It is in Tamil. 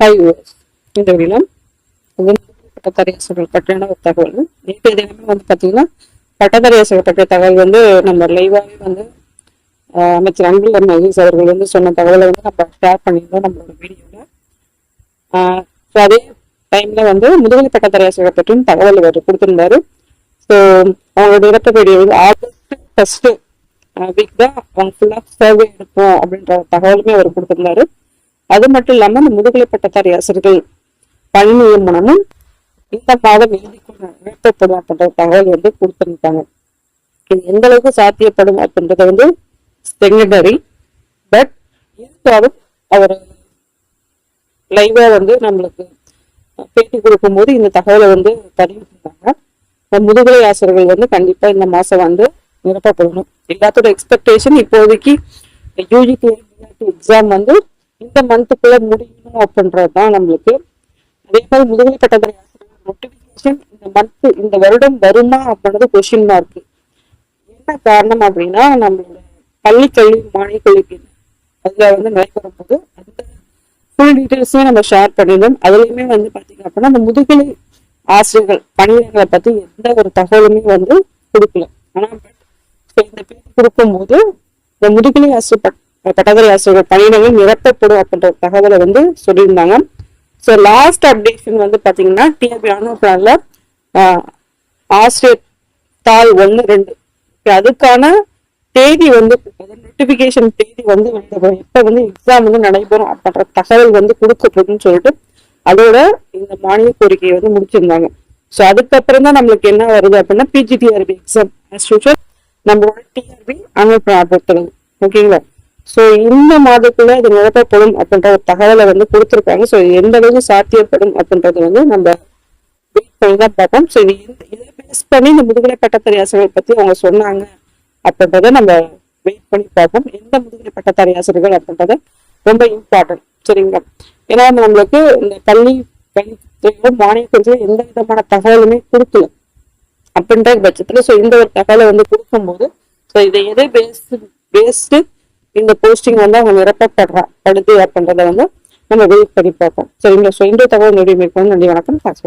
ஹாய் இந்த வீடியோல பட்டதாரியாசர்கள் பற்றியான ஒரு தகவல். நேற்று தினமே வந்து பார்த்தீங்கன்னா பட்டதாரியாசர்கள் பற்றிய தகவல் வந்து நம்ம லைவாகவே வந்து அமைச்சர் அன்பில் மகேஷ் அவர்கள் வந்து சொன்ன தகவலை வந்து நம்ம ஷேர் பண்ணியிருந்தோம் நம்மளோட வீடியோவில் ஸோ அதே டைம்ல வந்து முதுகலை பட்டதாரியாசர்கள் பற்றியும் தகவல் அவர் கொடுத்திருந்தாரு. ஸோ அவங்களோட இடத்த வீடியோ வந்து ஆகஸ்ட் ஃபஸ்ட்டு வீக் தான் அவங்க ஃபுல்லாக சர்வே எடுப்போம் அப்படின்ற தகவலுமே அவர் கொடுத்திருந்தாரு. அது மட்டும் இல்லாம இந்த முதுகலை பட்டதாரி ஆசிரியர்கள் பணி நியமனமும் இந்த மாதம் இறுதிக்குள் நிறுத்தப்படும் அப்படின்ற தகவல் வந்து கொடுத்துருக்காங்க இது எந்த அளவுக்கு சாத்தியப்படும் அப்படின்றத வந்து செகண்டரி பட் இருந்தாலும் அவர் லைவா வந்து நம்மளுக்கு பேட்டி கொடுக்கும்போது இந்த தகவலை வந்து தெரிவித்திருக்காங்க முதுகலை ஆசிரியர்கள் வந்து கண்டிப்பா இந்த மாசம் வந்து நிரப்பப்படணும் எல்லாத்தோட எக்ஸ்பெக்டேஷன் இப்போதைக்கு யூஜி எக்ஸாம் வந்து அடுத்த மந்த்துக்குள்ள முடியணும் அப்படின்றது தான் நம்மளுக்கு. அதே மாதிரி முதுகலை பட்டதாரி ஆசிரியர் நோட்டிபிகேஷன் இந்த மந்த் இந்த வருடம் வருமா அப்படின்றது கொஸ்டின் மார்க் என்ன காரணம் அப்படின்னா நம்மளோட பள்ளி கல்வி மானிய கல்விக்கு அதில் வந்து நடைபெறும் போது அந்த ஃபுல் டீட்டெயில்ஸுமே நம்ம ஷேர் பண்ணிடணும். அதுலேயுமே வந்து பார்த்தீங்க அப்படின்னா அந்த முதுகலை ஆசிரியர்கள் பணியிடங்களை பத்தி எந்த ஒரு தகவலுமே வந்து கொடுக்கல. ஆனா but இந்த பேர் கொடுக்கும்போது இந்த முதுகலை ஆசிரியர் பட்டதாரி ஆசிரியர்கள் பணியிடங்கள் நிரப்பப்படும் அப்படின்ற ஒரு தகவலை வந்து சொல்லியிருந்தாங்க. ஸோ லாஸ்ட் அப்டேஷன் வந்து பார்த்தீங்கன்னா டிஆர்பி ஆனுவல் ஆசிரியர் தாள் ஒன்று ரெண்டு. அதுக்கான தேதி வந்து நோட்டிபிகேஷன் தேதி வந்து வெளியிடப்படும் எப்போ வந்து எக்ஸாம் வந்து நடைபெறும் அப்படின்ற தகவல் வந்து கொடுக்கப்படும்னு சொல்லிட்டு அதோட இந்த மானிய கோரிக்கையை வந்து முடிச்சிருந்தாங்க. ஸோ அதுக்கப்புறம் தான் நம்மளுக்கு என்ன வருது அப்படின்னா பிஜிடிஆர்பி எக்ஸாம் நம்மளோட டிஆர்பி அனுப்ப பொறுத்தளவு ஓகேங்களா? ஸோ இந்த மாதத்துக்குள்ள இது நிரப்பப்படும் அப்படின்ற ஒரு தகவலை வந்து கொடுத்துருக்காங்க. ஸோ எந்த அளவுக்கு சாத்தியப்படும் அப்படின்றது வந்து நம்ம வெயிட் பண்ணி தான் பார்ப்போம். ஸோ இது எந்த- இதை பேஸ் பண்ணி இந்த முதுகலை பட்டத்தறி ஆசிரியர்கள் பத்தி அவங்க சொன்னாங்க அப்படின்றத நம்ம வெயிட் பண்ணி பார்ப்போம். எந்த முதுகலை பட்டதாரி ஆசிரியர்கள் அப்படின்றத ரொம்ப இம்பார்ட்டன்ட் சரிங்களா? ஏன்னா நம்மளுக்கு இந்த பள்ளி கல்வித்துறையில மானிய எந்த விதமான தகவலுமே கொடுக்கல அப்படின்ற பட்சத்துல. ஸோ இந்த ஒரு தகவலை வந்து கொடுக்கும்போது ஸோ இதை எதை பேஸ் பேஸ்டு இந்த போஸ்டிங் வந்து அவங்க நிரப்பப்படுறா படுது அப்படின்றத வந்து நம்ம வெயிட் பண்ணி பார்ப்போம். சரிங்களா? ஸோ இந்த தகவல் நன்றி மேற்கொண்டு நன்றி வணக்கம். தேங்க்ஸ்